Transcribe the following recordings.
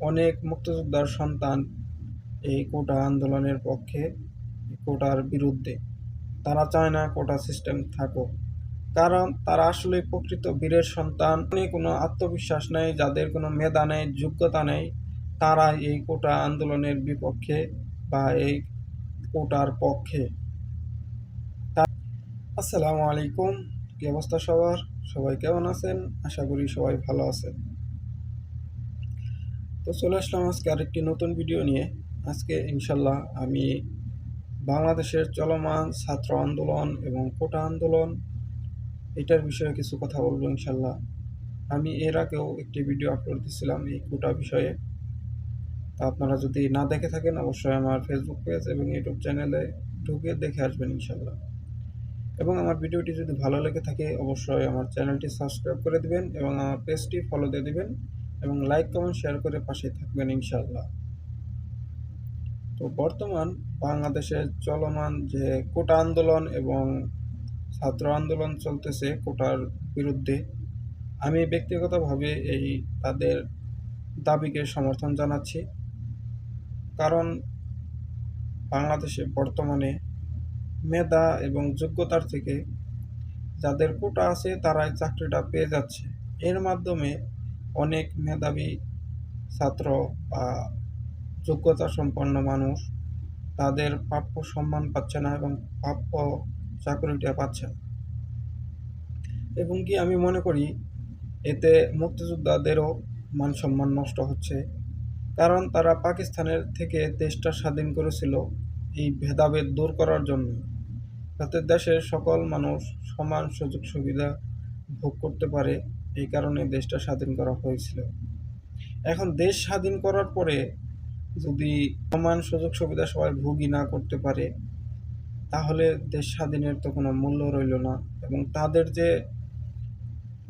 অনেক মুক্তিযোদ্ধার সন্তান এই কোটা আন্দোলনের পক্ষে, কোটার বিরুদ্ধে। তারা চায় না কোটা সিস্টেম থাকুক। কারণ তারা আসলে প্রকৃত বীরের সন্তান। কোনো আত্মবিশ্বাস নেই, যাদের কোনো মেধা নেই, যোগ্যতা নেই। তারা এই কোটা আন্দোলনের বিপক্ষে বা এই কোটার পক্ষে। আসসালামু আলাইকুম। কি অবস্থা সবার? সবাই কেমন আছেন? আশা করি সবাই ভালো আছেন। তো চলে আসলাম আজকে আরেকটি নতুন ভিডিও নিয়ে। আজকে ইনশাল্লাহ আমি বাংলাদেশের চলমান ছাত্র আন্দোলন এবং কোটা আন্দোলন এটার বিষয়ে কিছু কথা বলব ইনশাল্লাহ আমি এর আগেও একটি ভিডিও আপলোড দিয়েছিলাম এই কোটা বিষয়ে। তা আপনারা যদি না দেখে থাকেন, অবশ্যই আমার ফেসবুক পেজ এবং ইউটিউব চ্যানেলে ঢুকে দেখে আসবেন ইনশাল্লাহ এবং আমার ভিডিওটি যদি ভালো লেগে থাকে, অবশ্যই আমার চ্যানেলটি সাবস্ক্রাইব করে দিবেন এবং আমার পেজটি ফলো দিয়ে দিবেন। এবং লাইক কমেন্ট শেয়ার করে পাশে থাকবেন ইনশাল্লাহ তো বর্তমান বাংলাদেশের চলমান যে কোটা আন্দোলন এবং ছাত্র আন্দোলন চলতেছে কোটার বিরুদ্ধে, আমি ব্যক্তিগতভাবে এই তাদের দাবিকে সমর্থন জানাচ্ছি। কারণ বাংলাদেশে বর্তমানে মেধা এবং যোগ্যতার থেকে যাদের কোটা আছে তারাই চাকরিটা পেয়ে যাচ্ছে। এর মাধ্যমে অনেক মেধাবী ছাত্র বা যোগ্যতা সম্পন্ন মানুষ তাদের প্রাপ্য সম্মান পাচ্ছে না এবং প্রাপ্য চাকরিটা পাচ্ছে না। এবং কি আমি মনে করি, এতে মুক্তিযোদ্ধাদেরও মান সম্মান নষ্ট হচ্ছে। কারণ তারা পাকিস্তানের থেকে দেশটা স্বাধীন করেছিল এই ভেদাভেদ দূর করার জন্য। যাতে দেশের সকল মানুষ সমান সুযোগ সুবিধা ভোগ করতে পারে এই কারণে দেশটা স্বাধীন করা হয়েছিল। এখন দেশ স্বাধীন করার পরে যদি সমান সুযোগ সুবিধা সবাই ভোগই না করতে পারে, তাহলে দেশ স্বাধীনের তো কোনো মূল্য রইল না এবং তাদের যে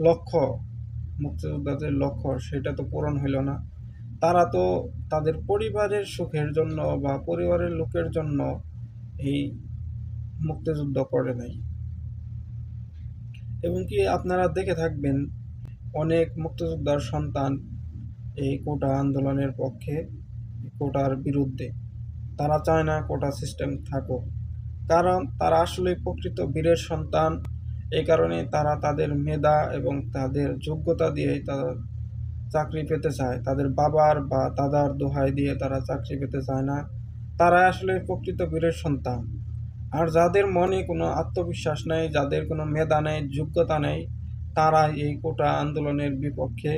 লক্ষ্য, মুক্তিযোদ্ধাদের লক্ষ্য সেটা তো পূরণ হইল না। তারা তো তাদের পরিবারের সুখের জন্য বা পরিবারের লোকের জন্য এই মুক্তিযুদ্ধ করে নাই। এবং কি আপনারা দেখে থাকবেন অনেক মুক্তিযোদ্ধার সন্তান এই কোটা আন্দোলনের পক্ষে কোটার বিরুদ্ধে। তারা চায় না কোটা সিস্টেম থাকুক। কারণ তারা আসলে প্রকৃত বীরের সন্তান। এই কারণে তারা তাদের মেধা এবং তাদের যোগ্যতা দিয়ে তারা চাকরি পেতে চায়। তাদের বাবার বা দাদার দোহাই দিয়ে তারা চাকরি পেতে চায় না। তারা আসলে প্রকৃত বীরের সন্তান। আর যাদের মনে কোনো আত্মবিশ্বাস নেই, যাদের কোনো মেধা নেই, যোগ্যতা নেই তারা এই কোটা আন্দোলনের বিপক্ষে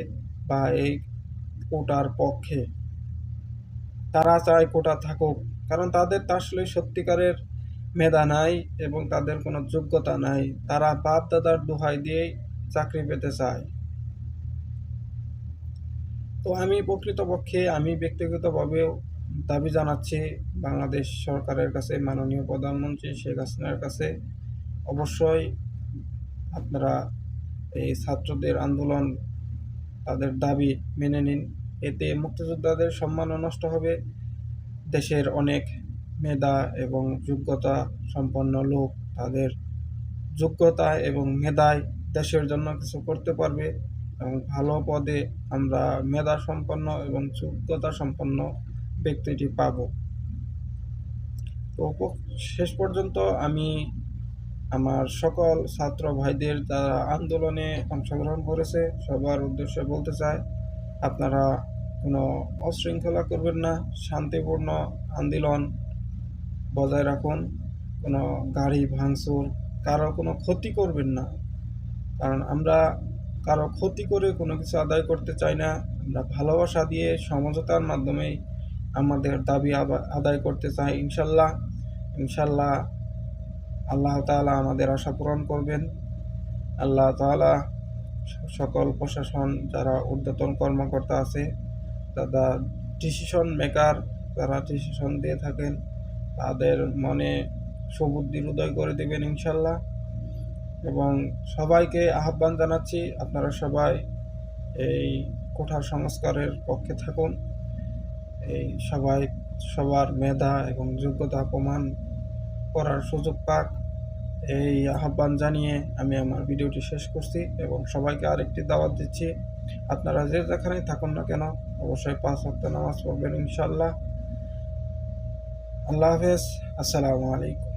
বা এই কোটার পক্ষে। তারা চায় কোটা থাকুক, কারণ তাদের তো আসলে সত্যিকারের মেধা নাই এবং তাদের কোনো যোগ্যতা নাই। তারা বাপ দাদার দোহাই দিয়েই চাকরি পেতে চায়। তো আমি প্রকৃতপক্ষে, আমি ব্যক্তিগতভাবেও দাবি জানাচ্ছি, বাংলাদেশ সরকারের কাছে, মাননীয় প্রধানমন্ত্রী শেখ হাসিনার কাছে। অবশ্যই আপনারা এই ছাত্রদের আন্দোলন তাদের দাবি মেনে নিন। এতে মুক্তিযোদ্ধাদের সম্মানও নষ্ট হবে। দেশের অনেক মেধা এবং যোগ্যতা সম্পন্ন লোক তাদের যোগ্যতা এবং মেধায় দেশের জন্য কিছু করতে পারবে এবং ভালো পদে আমরা মেধা সম্পন্ন এবং যোগ্যতা সম্পন্ন ব্যক্তিটি পাব। তো শেষ পর্যন্ত আমি আমার সকল ছাত্র ভাইদের যারা আন্দোলনে অংশগ্রহণ করেছে। সবার উদ্দেশ্যে বলতে চাই, আপনারা কোনো অশৃঙ্খলা করবেন না, শান্তিপূর্ণ আন্দোলন বজায় রাখুন, কোনো গাড়ি ভাঙচুর, কারও কোনো ক্ষতি করবেন না। কারণ আমরা কারও ক্ষতি করে কোনো কিছু আদায় করতে চাই না। আমরা ভালোবাসা দিয়ে সমঝোতার মাধ্যমেই আমাদের দাবি আদায় করতে চাই ইনশাল্লাহ। ইনশাল্লাহ আল্লাহ তাআলা আমাদের আশা পূরণ করবেন। আল্লাহ তাআলা স- সকল প্রশাসন যারা ঊর্ধ্বতন কর্মকর্তা আছে, যারা ডিসিশন মেকার যারা ডিসিশন দিয়ে থাকেন, তাদের মনে সুবুদ্ধির উদয় করে দেবেন ইনশাল্লাহ এবং সবাইকে আহ্বান জানাচ্ছি, আপনারা সবাই এই কোঠা সংস্কারের পক্ষে থাকুন। এই সবাই সবার মেধা এবং যোগ্যতা প্রমাণ করার সুযোগ পাক। এই আহ্বান জানিয়ে আমি আমার ভিডিওটি শেষ করছি এবং সবাইকে আরেকটি দাওয়াত দিচ্ছি। আপনারা যে যেখানেই থাকুন না কেন, অবশ্যই পাঁচ ওয়াক্ত নামাজ পড়বেন ইনশাল্লাহ আল্লাহ হাফেজ। আসসালামু আলাইকুম।